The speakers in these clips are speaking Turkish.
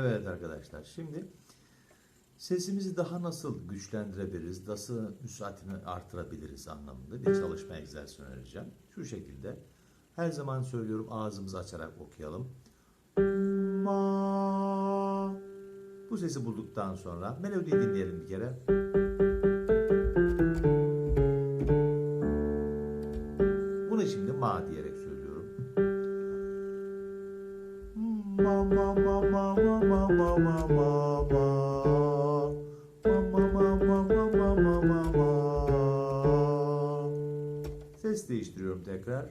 Evet arkadaşlar şimdi sesimizi daha nasıl güçlendirebiliriz, nasıl müsaadini artırabiliriz anlamında bir çalışma egzersizi önereceğim. Şu şekilde her zaman söylüyorum ağzımızı açarak okuyalım. Ma. Bu sesi bulduktan sonra melodiyi dinleyelim bir kere. Bunu şimdi ma diyerek Ses değiştiriyorum tekrar.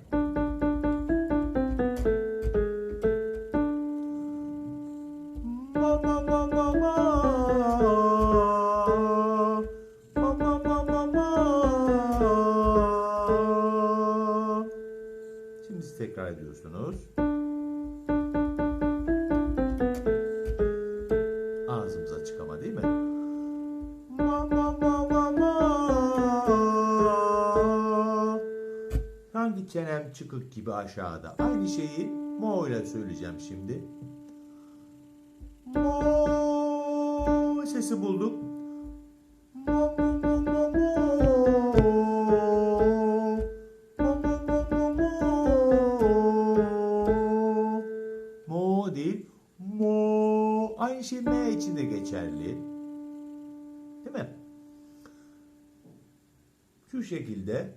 Şimdi tekrar ediyorsunuz. Ağzımız açık ama değil mi? Ma ma ma ma ma. Sanki çenem çıkık gibi aşağıda. Aynı şeyi mo ile söyleyeceğim şimdi. Mo sesi bulduk. Mo mo değil. Mo. Aynı şey M için de geçerli. Değil mi? Şu şekilde.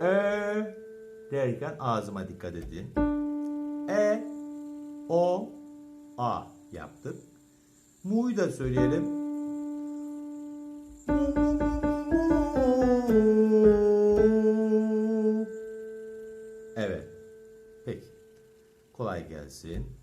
E derken ağzıma dikkat edin. E, O, A yaptık. Mu'yu da söyleyelim. Peki. Kolay gelsin.